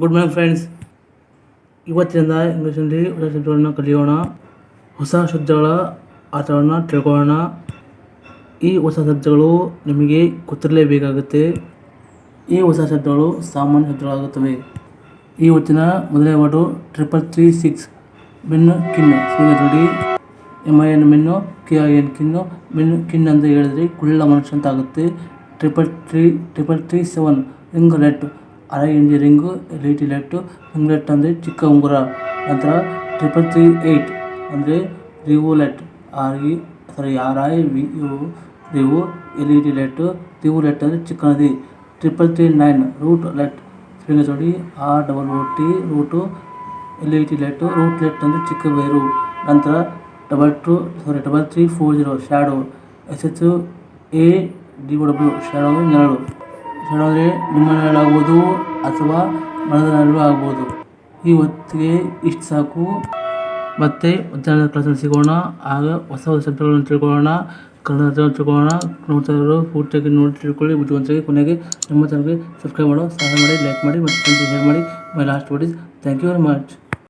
Good morning friends ಇವತ್ತಿನಿಂದ ಇಂಗ್ಲೀಷಲ್ಲಿ ಹೊಸ ಶಬ್ದಗಳನ್ನು ಕಲಿಯೋಣ. ಹೊಸ ಶಬ್ದಗಳ ಅರ್ಥವನ್ನು ತಿಳ್ಕೊಳ್ಳೋಣ. ಈ ಹೊಸ ಶಬ್ದಗಳು ನಿಮಗೆ ಗೊತ್ತಿರಲೇಬೇಕಾಗುತ್ತೆ. ಈ ಹೊಸ ಶಬ್ದಗಳು ಸಾಮಾನ್ಯ ಶಬ್ದಗಳಾಗುತ್ತವೆ. ಈ ಹೊತ್ತಿನ ಮೊದಲನೇ word triple three six minikin ಸುಮ್ಮನೆ M I N min K I N kin minikin ಅಂತ ಹೇಳಿದ್ರೆ ಕುಳ್ಳ ಮನುಷ್ಯ ಅಂತ ಆಗುತ್ತೆ. Triple three triple three seven ringlet ಅರೆ ಇಂಡಿ ring L E T let ringlet ಅಂದರೆ ಚಿಕ್ಕ ಉಂಗುರ ನಂತರ ಟ್ರಿಪಲ್ ತ್ರೀ ಏಯ್ಟ್ ಅಂದರೆ rivulet R E sorry R I V U riv L E T let rivulet ಅಂದರೆ ಚಿಕ್ಕ ನದಿ triple three nine rootlet speaker ನೋಡಿ R double O T root L I T let rootlet ಅಂದರೆ ಚಿಕ್ಕ ಬೇರು ನಂತರ double two sorry double three four zero shadow S H A D O W shadow ಅಂದರೆ ನೆರಳು ಅಂದರೆ ನಿಮ್ಮ ನೆರಳಾಗ್ಬೋದು ಅಥವಾ ಮರದ ಆಗ್ಬೋದು ಈ ಹೊತ್ತಿಗೆ ಇಷ್ಟು ಸಾಕು. ಮತ್ತೆ ಮಧ್ಯಾಹ್ನದ ಕ್ಲಾಸಲ್ಲಿ ಸಿಗೋಣ ಆಗ ಹೊಸ ಹೊಸ ಶಬ್ದಗಳನ್ನು ತಿಳ್ಕೊಳ್ಳೋಣ. ಕನ್ನಡ ತಿಳ್ಕೊಳ್ಳೋಣ. ನೋಡ್ತಾ ಪೂರ್ತಿಯಾಗಿ ನೋಡಿ ತಿಳ್ಕೊಳ್ಳಿ. ಬುದ್ಧಿವಂತಿಗೆ ಕೊನೆಗೆ ನಮ್ಮ ಚಾನಲ್ಗೆ ಸಬ್ಸ್ಕ್ರೈಬ್ ಮಾಡೋ, ಸಹಾಯ ಮಾಡಿ ಲೈಕ್ ಮಾಡಿ, ಮತ್ತು ಶೇರ್ ಮಾಡಿ. My last word is thank you very much